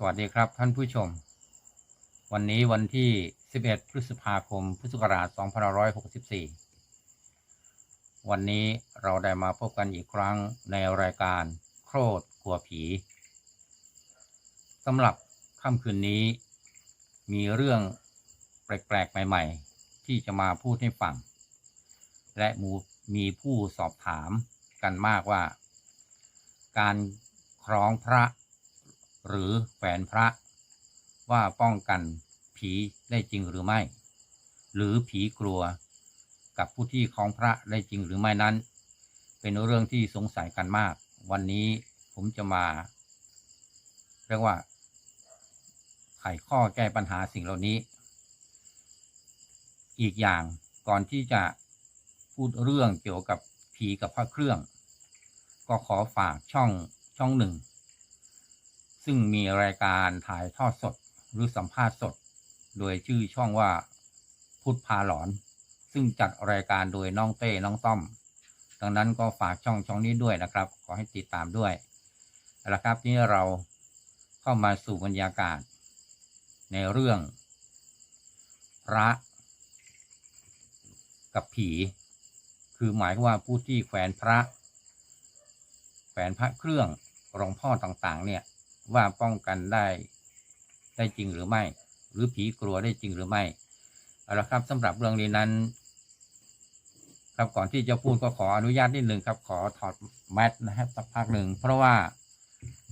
สวัสดีครับท่านผู้ชม วันนี้วันที่ 11 พฤษภาคม พุทธศักราช 2564 วันนี้เราได้มาพบกันอีกครั้งในรายการโครดกลัวผีสำหรับค่ำคืนนี้ มีเรื่องแปลกๆ ใหม่ ๆ ที่จะมาพูดให้ฟัง และม,มีผู้สอบถามกันมากว่า การคล้องพระ หรือแฝนพระ ว่าป้องกันผีได้จริงหรือไม่ หรือผีกลัวกับผู้ที่คล้องพระได้จริงหรือไม่นั้น เป็นเรื่องที่สงสัยกันมาก วันนี้ผมจะมา เรียกว่า ไขข้อแก้ปัญหาสิ่งเหล่านี้ อีกอย่างก่อนที่จะพูดเรื่องเกี่ยวกับผีกับพระเครื่อง ก็ขอฝากช่องช่องหนึ่ง ซึ่งมีรายการถ่ายทอดสดหรือสัมภาษณ์สด โดยชื่อช่องว่าพุทธพาหลอน ซึ่งจัดรายการโดยน้องเต้น้องต้อม ดังนั้นก็ฝากช่องช่องนี้ด้วยนะครับ ขอให้ติดตามด้วยเอาละครับนี่เราเข้ามาสู่บรรยากาศ ในเรื่อง พระกับผี คือหมายว่าผู้ที่แขวนพระแขวนพระเครื่องรองพ่อต่างๆ เนี่ย ว่าป้องกันได้ ได้จริงหรือไม่ หรือผีกลัวได้จริงหรือไม่เอาละครับสำหรับเรื่องนี้นั้น ครับก่อนที่จะพูดก็ขออนุญาตนิดหนึ่งครับ ขอถอดแมสนะครับสักพักหนึ่งเพราะว่า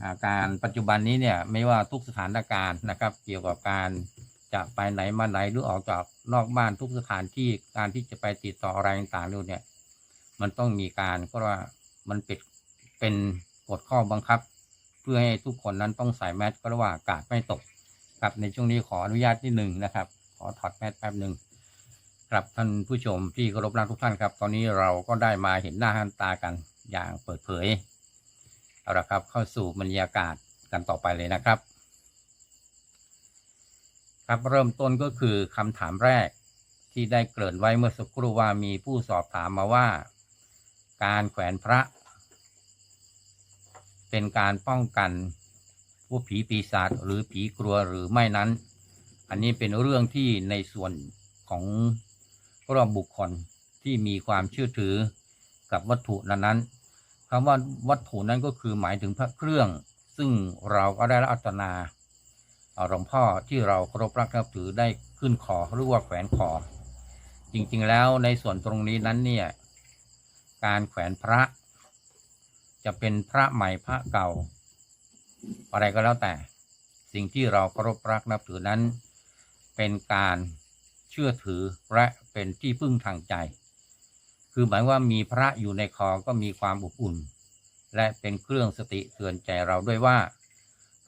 อาการปัจจุบันนี้เนี่ยไม่ว่าทุกสถานการณ์นะครับ เกี่ยวกับการจะไปไหนมาไหนหรือออกจากนอกบ้านทุกสถานที่การที่จะไปติดต่ออะไรต่างๆเนี่ย มันต้องมีการก็ว่ามันเป็นเป็นกฎข้อบังคับ พื่อให้ทุกคนนั้นต้องใส่แมสก็รียกว่าอากาศไม่ตกครับในช่วงนี้ขออนุญาตนิดหนึ่งนะครับ ขอถอดแมสแป๊บหนึ่งครับท่านผู้ชมที่เคารพรักทุกท่านครับ ตอนนี้เราก็ได้มาเห็นหน้าหันตากันอย่างเปิดเผยเอาละครับเข้าสู่บรรยากาศกันต่อไปเลยนะครับ ครับเริ่มต้นก็คือคำถามแรกที่ได้เกริ่นไว้เมื่อสักครู่ว่ามีผู้สอบถามมาว่า การแขวนพระ เป็นการป้องกันพวกผีปีศาจหรือผีกลัวหรือไม่นั้น อันนี้เป็นเรื่องที่ในส่วนของพราบุคคลที่มีความเชื่อถือกับวัตถุนั้นๆคำว่าวัตถุนั้นก็คือหมายถึงพระเครื่อง ซึ่งเราก็ได้รับอัตนาเอาหลวงพ่อที่เราเคารพรักนับถือได้ขึ้นขอหรือว่าแขวนขอ จริงๆแล้วในส่วนตรงนี้นั้นเนี่ยการแขวนพระ จะเป็นพระใหม่พระเก่า อะไรก็แล้วแต่ สิ่งที่เราเคารพรักนับถือนั้น เป็นการเชื่อถือและเป็นที่พึ่งทางใจ คือหมายว่ามีพระอยู่ในคอก็มีความอบอุ่น และเป็นเครื่องสติเตือนใจเราด้วยว่า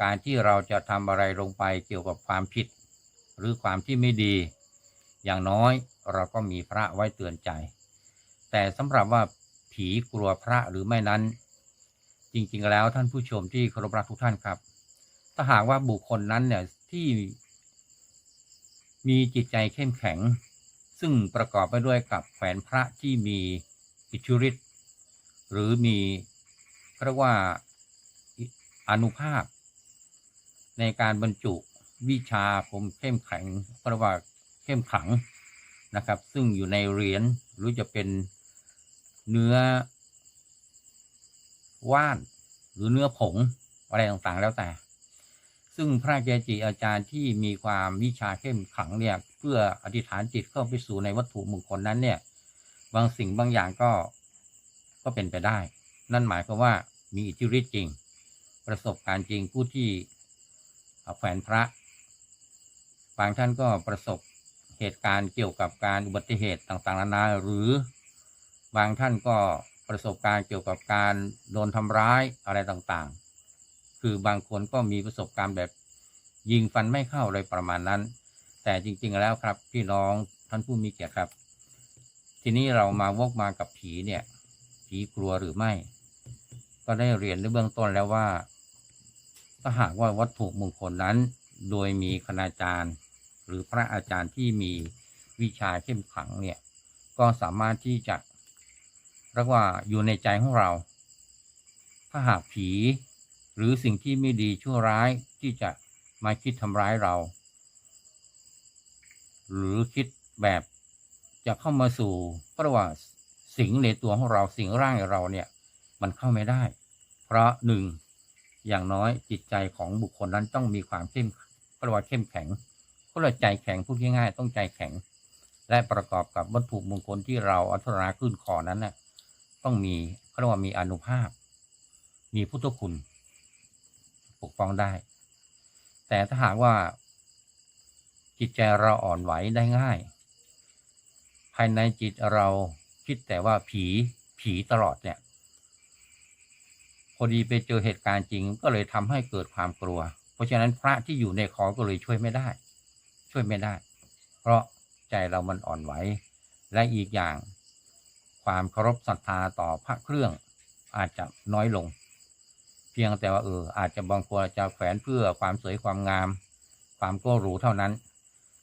การที่เราจะทำอะไรลงไปเกี่ยวกับความผิด หรือความที่ไม่ดี อย่างน้อยเราก็มีพระไว้เตือนใจ แต่สำหรับว่าผีกลัวพระหรือไม่นั้น ริง ๆ แล้วท่านผู้ชมที่เคารพรักทุกท่านครับ ถ้าหากว่าบุคคลนั้นเนี่ยที่มีจิตใจเข้มแข็ง ซึ่งประกอบไปด้วยกับแขวนพระที่มีอิทธิฤทธิ์หรือมีเรียกว่าอนุภาพ ในการบรรจุวิชาผมเข้มแข็งเรียกว่าเข้มขังนะครับ ซึ่งอยู่ในเหรียญหรือจะเป็นเนื้อ ว่าน หรือเนื้อผงอะไรต่างๆแล้วแต่ ซึ่งพระเกจิอาจารย์ที่มีความวิชาเข้มขังเนี่ย เพื่ออธิษฐานจิตเข้าไปสู่ในวัตถุมงคลนั้นเนี่ย บางสิ่งบางอย่างก็ก็เป็นไปได้ นั่นหมายความว่ามีอิทธิฤทธิ์จริง ประสบการณ์จริงผู้ที่แขวนพระ บางท่านก็ประสบเหตุการณ์เกี่ยวกับการอุบัติเหตุต่างๆนานาหรือบางท่านก็ ประสบการณ์เกี่ยวกับการโดนทำร้ายอะไรต่างๆ คือบางคนก็มีประสบการณ์แบบยิงฟันไม่เข้าเลยประมาณนั้น แต่จริงๆแล้วครับพี่น้องท่านผู้มีเกียรติครับ ทีนี้เรามาวกมากับผีเนี่ย ผีกลัวหรือไม่ ก็ได้เรียนในเบื้องต้นแล้วว่า ถ้าหากว่าวัตถุมงคลนั้น โดยมีคณาจารย์ หรือพระอาจารย์ที่มีวิชาเข้มขังเนี่ย ก็สามารถที่จะ รียกว่าอยู่ในใจของเรา ถ้าหากผี หรือสิ่งที่ไม่ดีชั่วร้ายที่จะมาคิดทำร้ายเรา หรือคิดแบบจะเข้ามาสู่เพราะว่าสิ่งในตัวของเราสิ่งร่างในเราเนี่ย มันเข้าไม่ได้ เพราะหนึ่งอย่างน้อยจิตใจของบุคคลนั้นต้องมีความเข้มเพราะว่าเข้มแข็งเพราะว่าใจแข็งพูดง่ายๆต้องใจแข็ง และประกอบกับวัตถุมงคลที่เราอัตราขึ้นคอนั้นน่ะ ต้องมีเขาเรียกว่ามีอนุภาพ มีพุทธคุณ ปกป้องได้ แต่ถ้าหากว่า จิตใจเราอ่อนไหวได้ง่าย ภายในจิตเราคิดแต่ว่าผีผีตลอดเนี่ยพอดีไปเจอเหตุการณ์จริงก็เลยทำให้เกิดความกลัว เพราะฉะนั้นพระที่อยู่ในคอก็เลยช่วยไม่ได้ ช่วยไม่ได้ เพราะใจเรามันอ่อนไหว และอีกอย่าง ความเคารพศรัทธาต่อพระเครื่องอาจจะน้อยลง เพียงแต่ว่าเอออาจจะบางคนจะแขวนเพื่อความสวยความงาม ความก้หรูเท่านั้น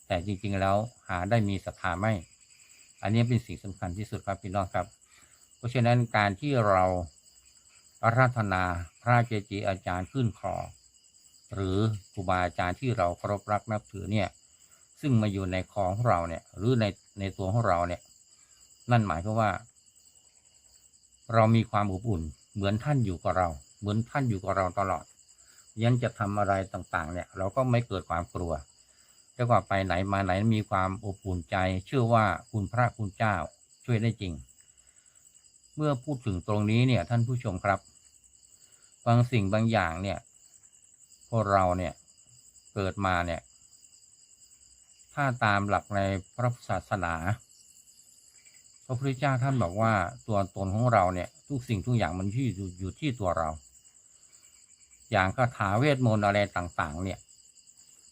แต่จริงๆแล้วหาได้มีศรัทธาไม่ อันนี้เป็นสิ่งสำคัญที่สุดครับพี่น้องครับ เพราะฉะนั้นการที่เราอาราธนาพระเจจิอาจารย์ขึ้นคอหรือครูบาอาจารย์ที่เราเคารพรักนับถือเนี่ยซึ่งมาอยู่ในคอของเราเนี่ยหรือในในตัวของเราเนี่ยนั่นหมายความว่า เรามีความอบอุ่น เหมือนท่านอยู่กับเรา เหมือนท่านอยู่กับเราตลอดยันจะทำอะไรต่างๆ เนี่ย เราก็ไม่เกิดความกลัวแล้วก็ไปไหนมาไหนมีความอบอุ่นใจ เชื่อว่าคุณพระคุณเจ้าช่วยได้จริง เมื่อพูดถึงตรงนี้เนี่ย ท่านผู้ชมครับ บางสิ่งบางอย่างเนี่ยพวกเราเนี่ยเกิดมาเนี่ย ถ้าตามหลักในพระศาสนา พระพุทธเจ้าท่านบอกว่าตัวตนของเราเนี่ย ทุกสิ่งทุกอย่างมันที่อยู่ที่ตัวเรา อย่างคาถาเวทมนต์อะไรต่าง ๆ เนี่ย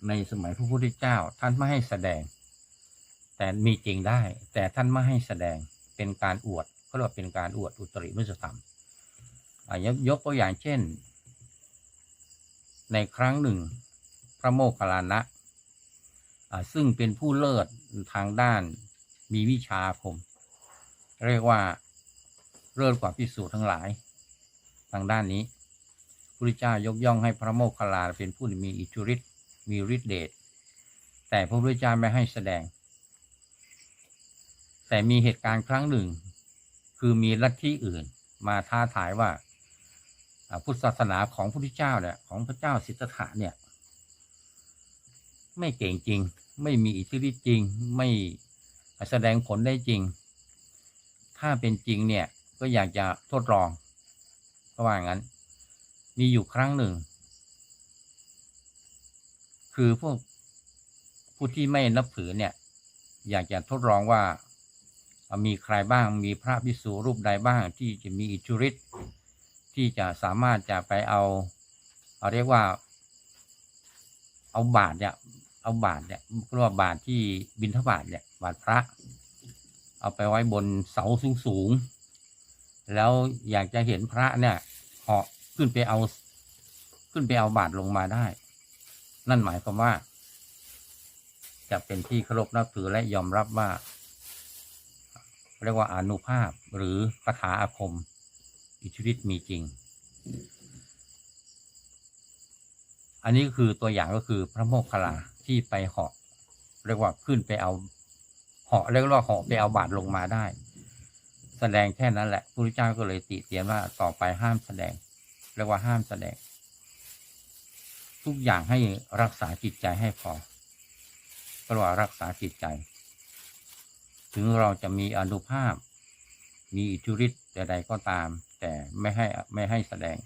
ในสมัยพระพุทธเจ้าท่านไม่ให้แสดง แต่มีจริงได้ แต่ท่านไม่ให้แสดงเป็นการอวดเขาเรียกว่าเป็นการอวดอุตริมุสธรรมยยกตัวอย่างเช่น ในครั้งหนึ่ง พระโมคคัลลานะอะซึ่งเป็นผู้เลิศทางด้านมีวิชาคม เรียกว่าเลิศกว่าพิสูจน์ทั้งหลาย ทางด้านนี้พระพุทธเจ้ายกย่องให้พระโมคคัลลาเป็นผู้มีอิทธิฤทธิ์มีฤทธิเดชแต่พระพุทธเจ้าไม่ให้แสดง แต่มีเหตุการณ์ครั้งหนึ่ง คือมีลัทธิอื่น มาท้าทายว่าอ่าพุทธศาสนาของพระพุทธเจ้าเนี่ยของพระเจ้าสิทธัตถะเนี่ย ไม่เก่งจริง ไม่มีอิทธิฤทธิ์จริง ไม่แสดงผลได้จริง ถ้าเป็นจริงเนี่ยก็อยากจะทดลองก็ว่างั้น มีอยู่ครั้งหนึ่ง คือพวกผู้ที่ไม่นับถือเนี่ย อยากจะทดลองว่ามีใครบ้างมีพระพิสุรูปใดบ้างที่จะมีอิทธิฤทธิ์ที่จะสามารถจะไปเอาเอาเรียกว่า เอาบาทเนี่ย เอาบาทเนี่ยเรียกว่าบาทที่บิณฑบาตเนี่ยบาทพระ เอาไปไว้บนเสาสูงสูง แล้วอยากจะเห็นพระเนี่ยเหาะขึ้นไปเอา ขึ้นไปเอาบาทลงมาได้ นั่นหมายความว่า จะเป็นที่เคารพนับถือและยอมรับว่า เรียกว่าอนุภาพหรือคาถาอาคม อิทธิฤทธิ์มีจริง อันนี้คือตัวอย่างก็คือพระโมคคัลลาที่ไปเหาะเรียกว่าขึ้นไปเอา เหาะเรียกว่าเหาะไปเอาบาทลงมาได้ แสดงแค่นั้นแหละพระพุทธเจ้าก็เลยติเตียนว่าต่อไปห้ามแสดงเรียกว่าห้ามแสดง ทุกอย่างให้รักษาจิตใจให้พอก็เรียกว่ารักษาจิตใจ ถึงเราจะมีอนุภาพ มีอิทธิฤทธิ์ใดๆก็ตาม แต่ไม่ให้ไม่ให้แสดง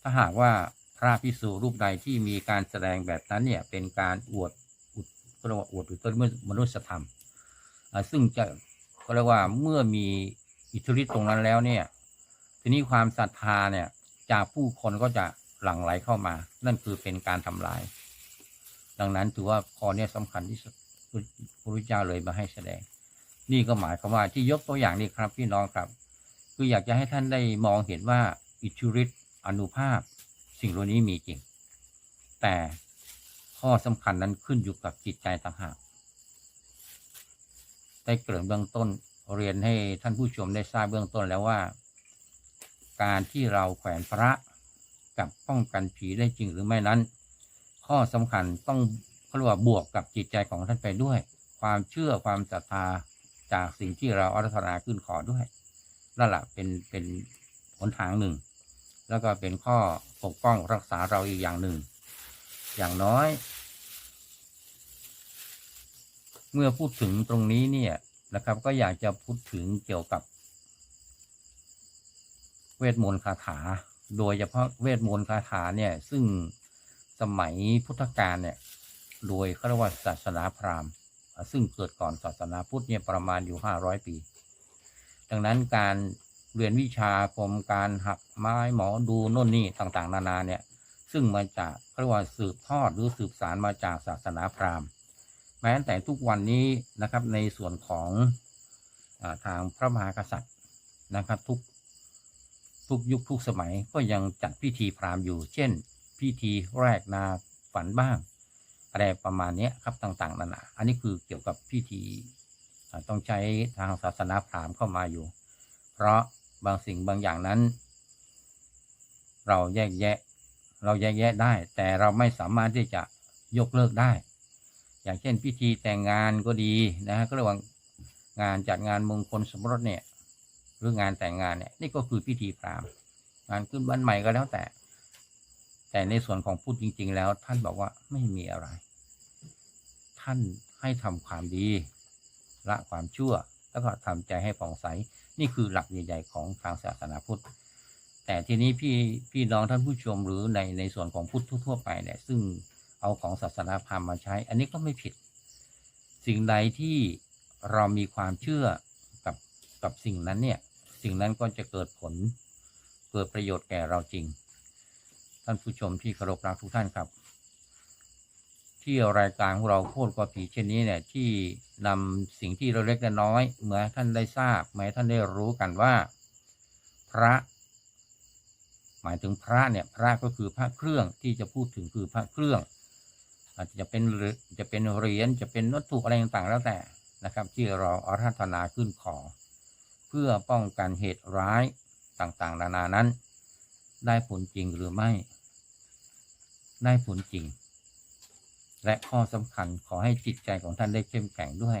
ถ้าหากว่าพระพิสุรูปใดที่มีการแสดงแบบนั้นเนี่ยเป็นการอวดอุดก็เรียกว่าอวดอุตริมนุษยธรรม ซึ่งจะก็เรียกว่าเมื่อมีอิทธิฤทธิ์ตรงนั้นแล้วเนี่ย ทีนี้ความศรัทธาเนี่ย จากผู้คนก็จะหลั่งไหลเข้ามา นั่นคือเป็นการทำลาย ดังนั้นถือว่าข้อนี้สำคัญที่สุดพระพุทธเจ้าเลยมาให้แสดง นี่ก็หมายความว่าที่ยกตัวอย่างนี้ครับพี่น้องครับ คืออยากจะให้ท่านได้มองเห็นว่าอิทธิฤทธิ์อนุภาพ สิ่งเหล่านี้มีจริง แต่ข้อสำคัญนั้นขึ้นอยู่กับจิตใจต่างหาก ได้เกริ่นเบื้องต้นเรียนให้ท่านผู้ชมได้ทราบเบื้องต้นแล้วว่า การที่เราแขวนพระกับป้องกันผีได้จริงหรือไม่นั้น ข้อสำคัญต้องเขาเรียกว่าบวกกับจิตใจของท่านไปด้วย ความเชื่อความศรัทธาจากสิ่งที่เราอารัธนาขึ้นขอด้วยนั่นแหละเป็นเป็นหนทางหนึ่ง แล้วก็เป็นข้อปกป้องรักษาเราอีกอย่างหนึ่ง อย่างน้อย เมื่อพูดถึงตรงนี้เนี่ยนะครับ ก็อยากจะพูดถึงเกี่ยวกับ เวทมนต์คาถา โดยเฉพาะเวทมนต์คาถาเนี่ย ซึ่งสมัยพุทธกาลเนี่ยโดยเขารว่าศาสนาพราหมณ์ ซึ่งเกิดก่อนศาสนาพุทธเนี่ยประมาณอยู่ห้าร้อยปี ดังนั้นการเรียนวิชาคมการหักไม้หมอดูโน่นนี่ต่างๆ นานาเนี่ย ซึ่งมาจากเขาเรียกว่าสืบทอดหรือสืบสารมาจากศาสนาพราหมณ์ แม้แต่ทุกวันนี้นะครับในส่วนของอทางพระมหากษัตริย์นะครับทุกทุกยุคทุกสมัยก็ยังจัดพิธีพราหมณ์อยู่ เช่น พิธีแรกนาฝันบ้าง อะไรประมาณนี้ครับต่าง ๆนานาอันนี้คือเกี่ยวกับพิธีต้องใช้ทางศาสนาพราหมณ์เข้ามาอยู่ เพราะบางสิ่งบางอย่างนั้น เราแยกแยะ เราแยกแยะได้ แต่เราไม่สามารถที่จะยกเลิกได้ อย่างเช่นพิธีแต่งงานก็ดีนะฮะก็เรียกว่างานจัดงานมงคลสมรสเนี่ยหรืองานแต่งงานเนี่ยนี่ก็คือพิธีพราหมณ์งานขึ้นบ้านใหม่ก็แล้วแต่ แต่ในส่วนของพูดจริง ๆ แล้ว ท่านบอกว่าไม่มีอะไร ท่านให้ทำความดีละความชั่ว แล้วก็ทำใจให้ผ่องใส นี่คือหลักใหญ่ๆของทางศาสนาพุทธ แต่ทีนี้พี่พี่น้องท่านผู้ชมหรือในในส่วนของพุทธทั่วๆไปเนี่ยซึ่ง เอาของศาสนาพราหมณ์มาใช้ อันนี้ก็ไม่ผิด สิ่งใดที่เรามีความเชื่อกับกับสิ่งนั้นเนี่ย สิ่งนั้นก็จะเกิดผล เกิดประโยชน์แก่เราจริง ท่านผู้ชมที่เคารพรักทุกท่านครับ ที่รายการของเราโคตรกว่าผีเช่นนี้เนี่ยที่นำสิ่งที่เราเล็กและน้อยเมื่อท่านได้ทราบเมื่อให้ท่านได้รู้กันว่า พระหมายถึงพระเนี่ยพระก็คือพระเครื่องที่จะพูดถึงคือพระเครื่อง อาจจะเป็นเหรียญจะเป็นเหรียญจะเป็นวัตถุอะไรต่างๆแล้วแต่นะครับ ที่เราอาราธนาขึ้นขอ เพื่อป้องกันเหตุร้ายต่างๆ นานานั้น ได้ผลจริงหรือไม่ ได้ผลจริง และข้อสำคัญขอให้จิตใจของท่านได้เข้มแข็งด้วย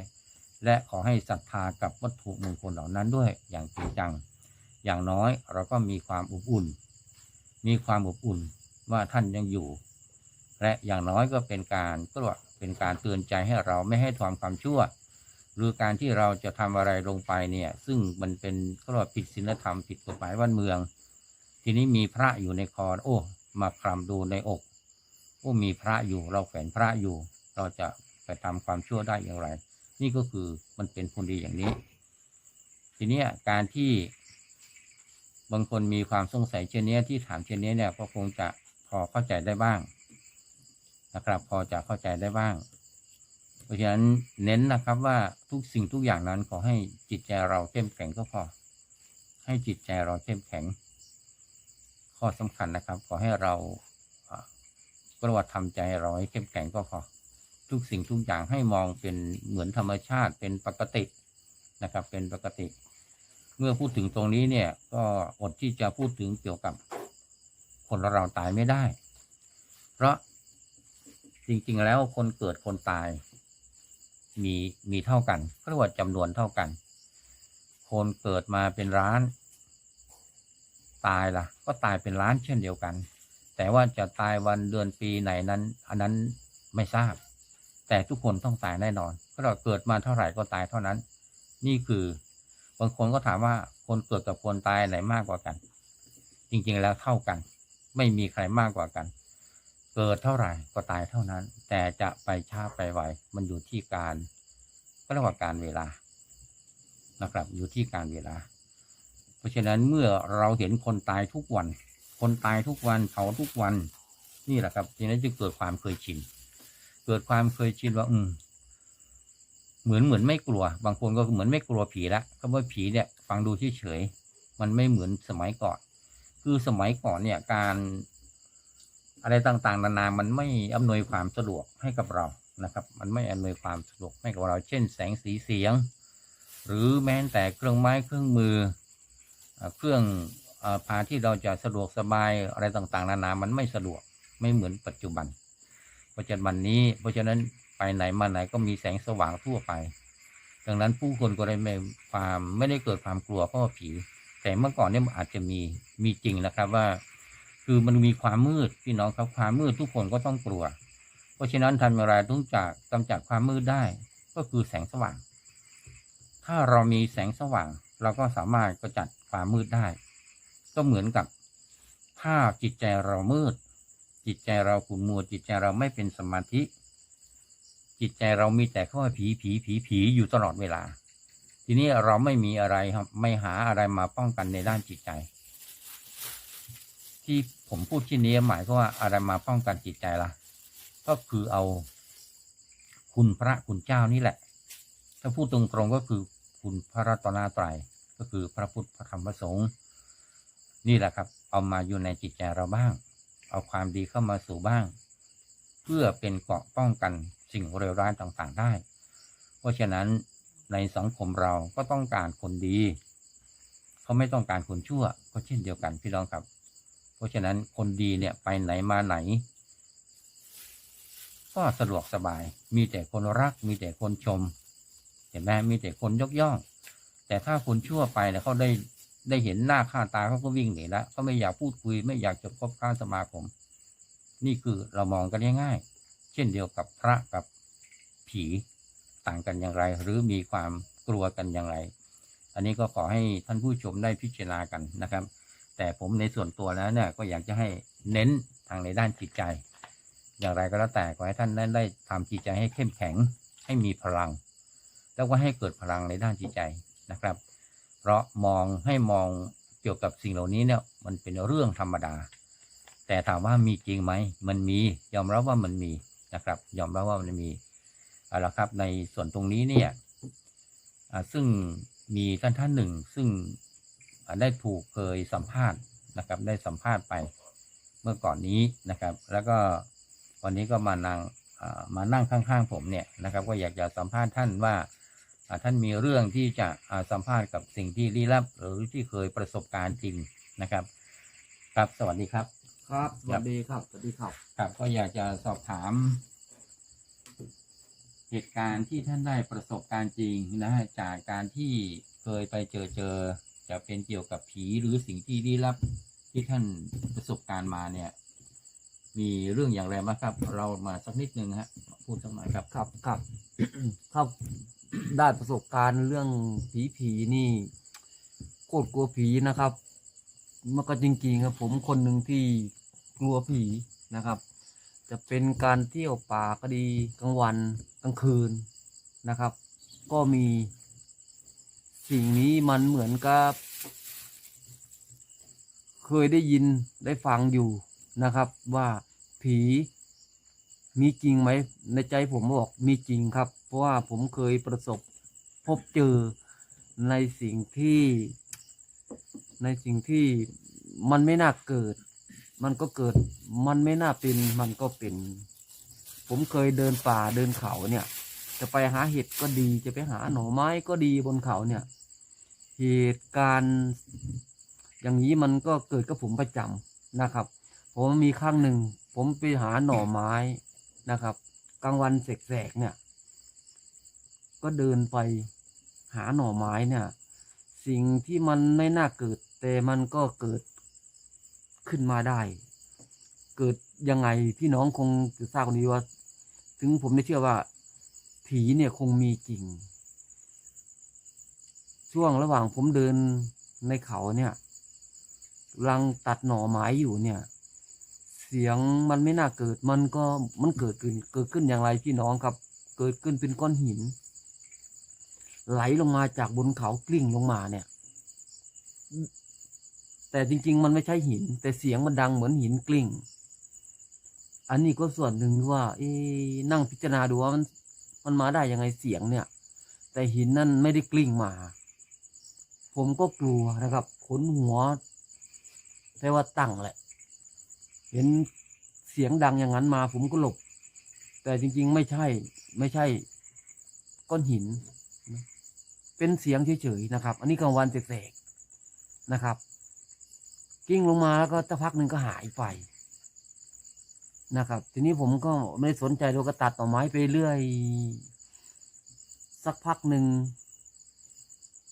และขอให้ศรัทธากับวัตถุมงคลเหล่านั้นด้วยอย่างจริงจัง อย่างน้อยเราก็มีความอบอุ่น มีความอบอุ่นว่าท่านยังอยู่ และอย่างน้อยก็เป็นการก็ว่าเป็นการเตือนใจให้เราไม่ให้ทำความชั่ว หรือการที่เราจะทำอะไรลงไปเนี่ยซึ่งมันเป็นก็ว่าผิดศีลธรรมผิดกฎหมายบ้านเมือง ทีนี้มีพระอยู่ในคอโอ้มาคลำดูในอกโอ้มีพระอยู่เราแฝงพระอยู่ เราจะไปทำความชั่วได้อย่างไร นี่ก็คือมันเป็นผลดีอย่างนี้ ทีนี้การที่บางคนมีความสงสัยเช่นนี้ที่ถามเช่นนี้เนี่ยก็คงจะพอเข้าใจได้บ้าง นะครับ พอจะเข้าใจได้บ้าง เพราะฉะนั้นเน้นนะครับว่าทุกสิ่งทุกอย่างนั้นขอให้จิตใจเราเข้มแข็งก็พอ ให้จิตใจเราเข้มแข็ง ข้อสำคัญนะครับ ขอให้เราประวัติทำใจเราให้เข้มแข็งก็พอ ทุกสิ่งทุกอย่างให้มองเป็นเหมือนธรรมชาติเป็นปกตินะครับ เป็นปกติ เมื่อพูดถึงตรงนี้เนี่ยก็อดที่จะพูดถึงเกี่ยวกับคนเราตายไม่ได้ เพราะ จริง ๆ แล้วคนเกิดคนตาย มีมีเท่ากันก็เรียกว่าจำนวนเท่ากัน คนเกิดมาเป็นล้าน ตายล่ะ ก็ตายเป็นล้านเช่นเดียวกัน แต่ว่าจะตายวันเดือนปีไหนนั้น อันนั้นไม่ทราบ แต่ทุกคนต้องตายแน่นอนเพราะเราเกิดมาเท่าไหร่ก็ตายเท่านั้น นี่คือบางคนก็ถามว่าคนเกิดกับคนตายไหนมากกว่ากัน จริงๆแล้วเท่ากัน ไม่มีใครมากกว่ากัน เกิดเท่าไหร่ก็ตายเท่านั้น แต่จะไปช้าไปไวมันอยู่ที่การก็เรียกว่าการเวลานะครับ อยู่ที่การเวลา เพราะฉะนั้นเมื่อเราเห็นคนตายทุกวัน คนตายทุกวันเผาทุกวัน นี่แหละครับทีนั้นจะเกิดความเคยชินเกิดความเคยชินว่า อืมเหมือนเหมือนไม่กลัว บางคนก็เหมือนไม่กลัวผีละก็ว่าผีเนี่ย ฟังดูเฉยๆมันไม่เหมือนสมัยก่อน คือสมัยก่อนเนี่ยการ อะไรต่างๆ นานา มันไม่อำนวยความสะดวกให้กับเรานะครับ มันไม่อำนวยความสะดวกให้กับเรา เช่น แสงสีเสียง หรือแม้แต่เครื่องไม้เครื่องมือ เครื่องพาที่เราจะสะดวกสบายอะไรต่างๆ นานา มันไม่สะดวกไม่เหมือนปัจจุบัน ปัจจุบันนี้ เพราะฉะนั้นไปไหนมาไหนก็มีแสงสว่างทั่วไป ดังนั้นผู้คนก็ได้ไม่ความไม่ได้เกิดความกลัวเพราะผี แต่เมื่อก่อนเนี่ยอาจจะมีมีจริงนะครับว่า คือมันมีความมืดพี่น้องครับความมืดทุกคนก็ต้องกลัว เพราะฉะนั้นทำอย่างไรต้องจากกำจัดความมืดได้ก็คือแสงสว่าง ถ้าเรามีแสงสว่าง เราก็สามารถกำจัดความมืดได้ ก็เหมือนกับถ้าจิตใจเรามืด จิตใจเราขุ่นมัว จิตใจเราไม่เป็นสมาธิ จิตใจเรามีแต่ข้าผีผีผีผีอยู่ตลอดเวลา ทีนี้เราไม่มีอะไรครับไม่หาอะไรมาป้องกันในด้านจิตใจ ที่ ผมพูดที่นี้หมายก็ว่าอะไรมาป้องกันจิตใจล่ะ ก็คือเอา คุณพระคุณเจ้านี่แหละ ถ้าพูดตรงๆก็คือคุณพระรัตนตรัยก็คือพระพุทธพระธรรมพระสงฆ์นี่แหละครับ เอามาอยู่ในจิตใจเราบ้าง เอาความดีเข้ามาสู่บ้าง เพื่อเป็นเกราะป้องกันสิ่งเลวร้ายต่างๆได้ เพราะฉะนั้นในสังคมเราก็ต้องการคนดี เขาไม่ต้องการคนชั่ว ก็เช่นเดียวกันพี่น้องครับ เพราะฉะนั้นคนดีเนี่ยไปไหนมาไหน ก็สะดวกสบาย มีแต่คนรัก มีแต่คนชม เห็นไหมมีแต่คนยกย่อง แต่ถ้าคนชั่วไปเนี่ยเขาได้ได้เห็นหน้าค่าตาเขาก็วิ่งหนีแล้วเขาไม่อยากพูดคุย ไม่อยากจะคบค้าสมาคม นี่คือเรามองกันง่ายๆ เช่นเดียวกับพระกับผีต่างกันอย่างไร หรือมีความกลัวกันอย่างไร อันนี้ก็ขอให้ท่านผู้ชมได้พิจารณากันนะครับ แต่ผมในส่วนตัวแล้วเนี่ยก็อยากจะให้เน้นทางในด้านจิตใจ อย่างไรก็แล้วแต่ขอให้ท่านได้ได้ทำจิตใจให้เข้มแข็ง ให้มีพลัง แล้วก็ให้เกิดพลังในด้านจิตใจนะครับ เพราะมองให้มองเกี่ยวกับสิ่งเหล่านี้เนี่ยมันเป็นเรื่องธรรมดา แต่ถามว่ามีจริงไหมมันมียอมรับว่ามันมีนะครับ ยอมรับว่ามันมีเอาละครับในส่วนตรงนี้เนี่ยอ่าซึ่งมีท่านท่านหนึ่ง ซึ่ง ได้ถูกเคยสัมภาษณ์นะครับ ได้สัมภาษณ์ไปเมื่อก่อนนี้นะครับ แล้วก็วันนี้ก็มานั่งอ่ามานั่งข้างๆผมเนี่ยนะครับ ก็อยากจะสัมภาษณ์ท่านว่าอ่าท่านมีเรื่องที่จะอ่าสัมภาษณ์กับสิ่งที่ลี้ลับ หรือที่เคยประสบการณ์จริงนะครับ ครับสวัสดีครับ ครับสวัสดีครับสวัสดีครับครับก็อยากจะสอบถาม เหตุการณ์ที่ท่านได้ประสบการณ์จริงนะฮะจากการที่เคยไปเจอเจอ จะเป็นเกี่ยวกับผีหรือสิ่งที่ลี้ลับที่ท่านประสบการณ์มาเนี่ย มีเรื่องอย่างไรบ้างครับ เรามาสักนิดนึงฮะพูดสักหน่อยครับ ครับครับครับได้ประสบการณ์เรื่องผีผีนี่โคตรกลัวผีนะครับมันก็จริงๆครับผมคนหนึ่งที่กลัวผีนะครับ จะเป็นการเที่ยวป่าก็ดีกลางวันกลางคืนนะครับ ก็มี สิ่งนี้มันเหมือนกับ เคยได้ยินได้ฟังอยู่นะครับว่าผีมีจริงไหมในใจผมบอกมีจริงครับ เพราะว่าผมเคยประสบพบเจอในสิ่งที่ ในสิ่งที่มันไม่น่าเกิด มันก็เกิด มันไม่น่าเป็น มันก็เป็น ผมเคยเดินป่าเดินเขาเนี่ย จะไปหาเห็ดก็ดี จะไปหาหน่อไม้ก็ดีบนเขาเนี่ย เหตุการณ์ อย่างนี้มันก็เกิดกับผมประจำนะครับ ผมมีครั้งหนึ่ง ผมไปหาหน่อไม้นะครับกลางวันแสกๆเนี่ย ก็เดินไปหาหน่อไม้เนี่ย สิ่งที่มันไม่น่าเกิด แต่มันก็เกิดขึ้นมาได้ เกิดยังไงพี่น้องคงจะทราบกันดีว่า ถึงผมได้เชื่อว่า ผีเนี่ยคงมีจริง ช่วงระหว่างผมเดินในเขาเนี่ยกำลังตัดหน่อไม้อยู่เนี่ย เสียงมันไม่น่าเกิดมันก็มันเกิดขึ้นเกิดขึ้นอย่างไรพี่น้องครับ เกิดขึ้นเป็นก้อนหิน ไหลลงมาจากบนเขากลิ้งลงมาเนี่ย แต่จริง ๆ มันไม่ใช่หิน แต่เสียงมันดังเหมือนหินกลิ้ง อันนี้ก็ส่วนหนึ่งว่า เอ๊นั่งพิจารณาดูว่ามัน มันมาได้ยังไงเสียงเนี่ย แต่หินนั่นไม่ได้กลิ้งมา ผมก็กลัวนะครับ ขนหัวแต่ว่าตั้งแหละ เห็นเสียงดังอย่างนั้นมา ผมก็หลบ แต่จริง ๆ ไม่ใช่ ไม่ใช่ ก้อนหิน เป็นเสียงเฉยๆนะครับ อันนี้กลางวันแสกๆนะครับ กิ้งลงมาแล้วก็จะพักหนึ่งก็หายไปนะครับ ทีนี้ผมก็ไม่สนใจเราก็ตัดต่อไม้ไปเรื่อย สักพักหนึ่ง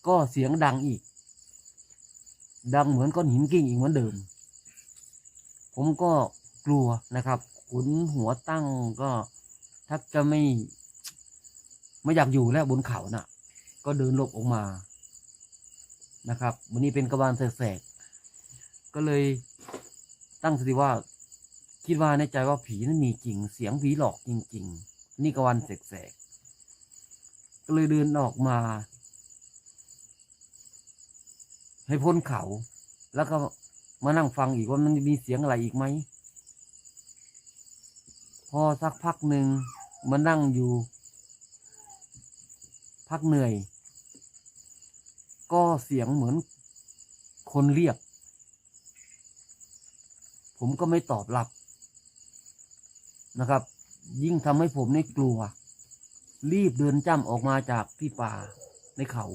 ก็เสียงดังอีก ดังเหมือนก้อนหินกิ้งอีกเหมือนเดิม ผมก็กลัวนะครับ ขุนหัวตั้งก็ทักจะไม่ ไม่อยากอยู่แล้วบนเขาน่ะ ก็เดินหลบออกมานะครับวันนี้เป็นกระบาลแสกก็เลยตั้งสติว่า คิดว่าในใจว่าผีนั้นมีจริง เสียงผีหลอกจริง ๆ นี่กระวันแสกๆก็เลยเดินออกมา ให้พ้นเขา แล้วก็มานั่งฟังอีกว่ามันมีเสียงอะไรอีกไหม พอสักพักหนึ่งมานั่งอยู่ พักเหนื่อย ก็เสียงเหมือนคนเรียก ผมก็ไม่ตอบรับนะครับ ยิ่งทำให้ผมนี่กลัว รีบเดินจ้ำออกมาจากที่ป่าในเขา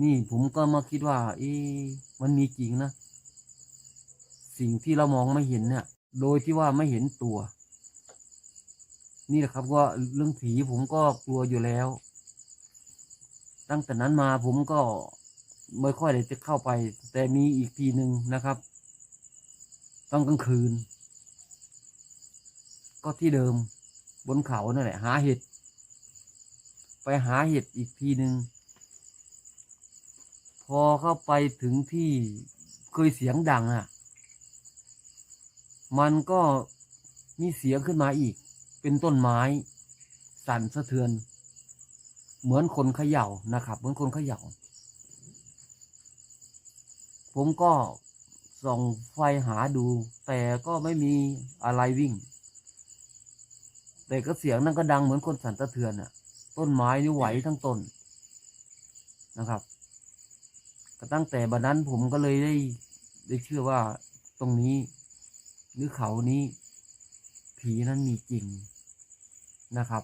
นี่ผมก็มาคิดว่า เอ๊มันมีจริงนะ สิ่งที่เรามองไม่เห็นเนี่ย โดยที่ว่าไม่เห็นตัว นี่แหละครับว่าเรื่องผีผมก็กลัวอยู่แล้ว ตั้งแต่นั้นมาผมก็ไม่ค่อยได้จะเข้าไป แต่มีอีกทีหนึ่งนะครับตอนกลางคืน ก็ที่เดิมบนเขานั่นแหละ หาเห็ด ไปหาเห็ดอีกทีหนึ่ง พอเข้าไปถึงที่เคยเสียงดังอะ มันก็มีเสียงขึ้นมาอีก เป็นต้นไม้ สั่นสะเทือน เหมือนคนเขย่านะครับ เหมือนคนเขย่า ผมก็ส่องไฟหาดู แต่ก็ไม่มีอะไรวิ่ง แต่ก็เสียงนั่นก็ดังเหมือนคนสั่นสะเทือนอะ ต้นไม้นี่ไหวทั้งต้นนะครับ ก็ตั้งแต่บัดนั้นผมก็เลยได้ได้เชื่อว่าตรงนี้หรือเขานี้ ผีนั้นมีจริงนะครับ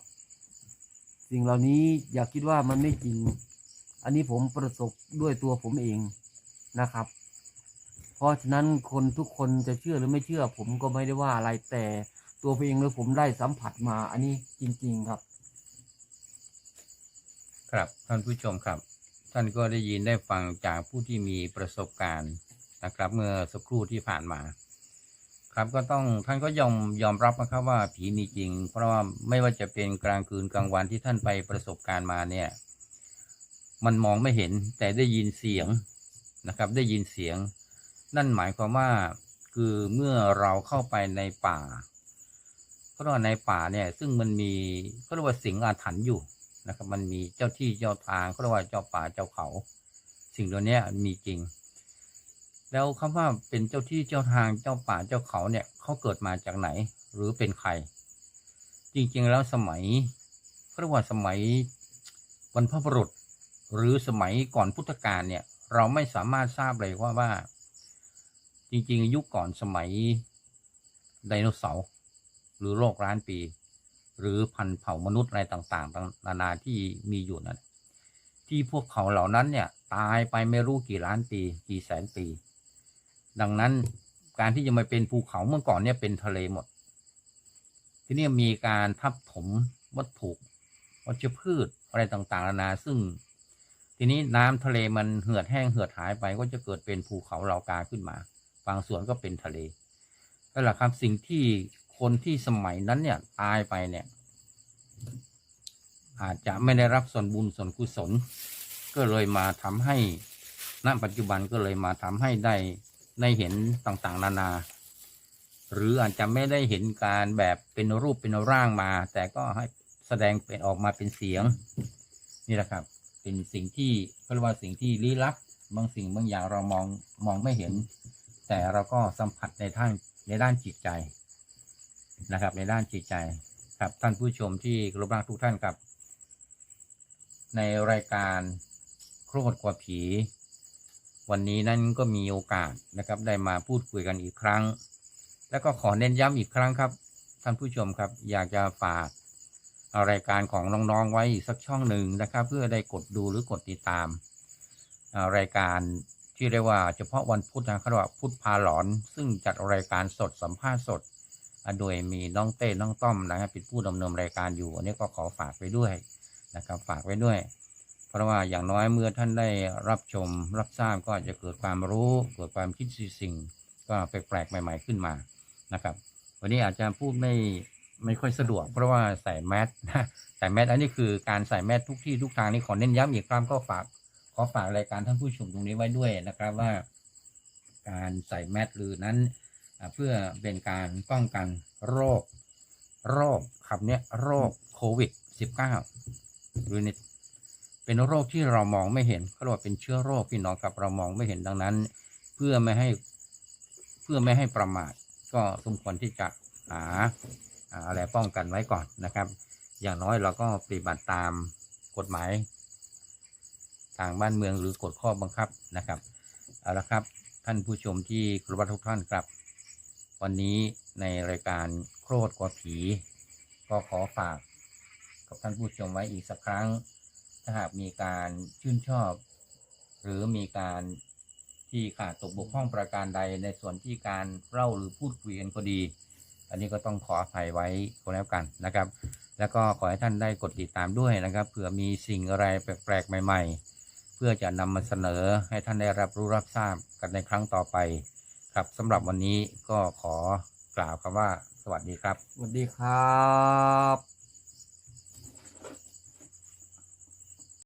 สิ่งเหล่านี้อย่าคิดว่ามันไม่จริง อันนี้ผมประสบด้วยตัวผมเองนะครับ เพราะฉะนั้นคนทุกคนจะเชื่อหรือไม่เชื่อ ผมก็ไม่ได้ว่าอะไรแต่ตัวผมเองเลยผมได้สัมผัสมา อันนี้จริง ๆครับ ครับท่านผู้ชมครับ ท่านก็ได้ยินได้ฟังจากผู้ที่มีประสบการณ์นะครับ เมื่อสักครู่ที่ผ่านมา ครับก็ต้องท่านก็ยอมยอมรับนะครับว่าผีมีจริง เพราะว่าไม่ว่าจะเป็นกลางคืนกลางวันที่ท่านไปประสบการณ์มาเนี่ย มันมองไม่เห็นแต่ได้ยินเสียงนะครับ ได้ยินเสียง นั่นหมายความว่าคือเมื่อเราเข้าไปในป่าเพราะว่าในป่าเนี่ย ซึ่งมันมีก็เรียกว่าสิงอาถรรพ์อยู่ นะครับ มันมีเจ้าที่เจ้าทางก็เรียกว่าเจ้าป่าเจ้าเขา สิ่งเหล่านี้มีจริง แล้วคำว่าเป็นเจ้าที่เจ้าทางเจ้าป่าเจ้าเขาเนี่ยเขาเกิดมาจากไหน หรือเป็นใคร จริงๆแล้วสมัยเรียกว่าสมัยบรรพบุรุษ หรือสมัยก่อนพุทธกาลเนี่ย เราไม่สามารถทราบเลยว่าว่า จริง ๆ ยุคก่อนสมัยไดโนเสาร์หรือโลกล้านปี หรือพันเผ่ามนุษย์อะไรต่างๆนานาที่มีอยู่นั้นที่พวกเขาเหล่านั้นเนี่ยตายไปไม่รู้กี่ล้านปีกี่แสนปี ดังนั้นการที่จะมาเป็นภูเขาเมื่อก่อนเนี่ยเป็นทะเลหมด ที่นี่มีการทับถมวัตถุวัชพืชอะไรต่างๆนานาซึ่ง ทีนี้น้ำทะเลมันเหือดแห้งเหือดหายไปก็จะเกิดเป็นภูเขาเหล่ากาขึ้นมา บางส่วนก็เป็นทะเลนั่นแหละครับสิ่งที่ คนที่สมัยนั้นเนี่ยตายไปเนี่ย อาจจะไม่ได้รับส่วนบุญส่วนกุศล ก็เลยมาทำให้ณปัจจุบันก็เลยมาทำให้ได้ได้เห็นต่างๆ นานา หรืออาจจะไม่ได้เห็นการแบบเป็นรูปเป็นร่างมา แต่ก็ให้แสดงเป็นออกมาเป็นเสียง นี่แหละครับ เป็นสิ่งที่เขาเรียกว่าสิ่งที่ลี้ลับบางสิ่งบางอย่างเรามองมองไม่เห็น แต่เราก็สัมผัสในทางในด้านจิตใจ นะครับ ในด้านจิตใจครับท่านผู้ชมที่กรบรักทุกท่านครับ ในรายการโครดกว่าผี วันนี้นั้นก็มีโอกาสนะครับ ได้มาพูดคุยกันอีกครั้ง แล้วก็ขอเน้นย้ำอีกครั้งครับ ท่านผู้ชมครับ อยากจะฝากรายการของน้องๆไว้สักช่องหนึ่งนะครับ เพื่อได้กดดูหรือกดติดตามเอารายการที่เรียกว่าเฉพาะวันพุธนะเขาเรียกว่าพุธพาหลอน ซึ่งจัดรายการสดสัมภาษณ์สด โดยมีน้องเต้น้องต้อมนะครับเป็นผู้ดำเนินรายการอยู่ อันนี้ก็ขอฝากไว้ด้วยนะครับฝากไว้ด้วย เพราะว่าอย่างน้อยเมื่อท่านได้รับชมรับทราบก็อาจจะเกิดความรู้เกิดความคิดสิ่ง ก็แปลกๆใหม่ ๆขึ้นมานะครับ วันนี้อาจจะพูดไม่ไม่ค่อยสะดวก เพราะว่าใส่แมสนะใส่แมสอันนี้คือการใส่แมสทุกที่ทุกทางนี่ขอเน้นย้ำอีกครั้งก็ฝากขอฝากรายการท่านผู้ชมตรงนี้ไว้ด้วยนะครับว่า การใส่แมสหรือนั้น เพื่อเป็นการป้องกันโรค โรคคำเนี้ยโรคโควิด -19 หรือในเป็นโรคที่เรามองไม่เห็นก็เรียกว่าเป็นเชื้อโรคพี่น้องกับเรามองไม่เห็นดังนั้น เพื่อไม่ให้เพื่อไม่ให้ประมาทก็สมควรที่จะหาอะไรป้องกันไว้ก่อนนะครับ อย่างน้อยเราก็ปฏิบัติตามกฎหมายทางบ้านเมืองหรือกฎข้อบังคับนะครับเอาละครับท่านผู้ชมที่กรบทุกท่านครับ วันนี้ในรายการโครดกว่าผี ก็ขอฝากกับท่านผู้ชมไว้อีกสักครั้ง ถ้าหากมีการชื่นชอบ หรือมีการที่ขาดตกบกพร่องประการใดในส่วนที่การเล่าหรือพูดคุยกันก็ดี อันนี้ก็ต้องขออภัยไว้ก็แล้วกันนะครับ แล้วก็ขอให้ท่านได้กดติดตามด้วยนะครับ เผื่อมีสิ่งอะไรแปลกๆใหม่ ๆ เพื่อจะนำมาเสนอให้ท่านได้รับรู้รับทราบกันในครั้งต่อไป ครับสำหรับวันนี้ก็ขอกล่าวคำว่า สวัสดีครับ สวัสดีครับ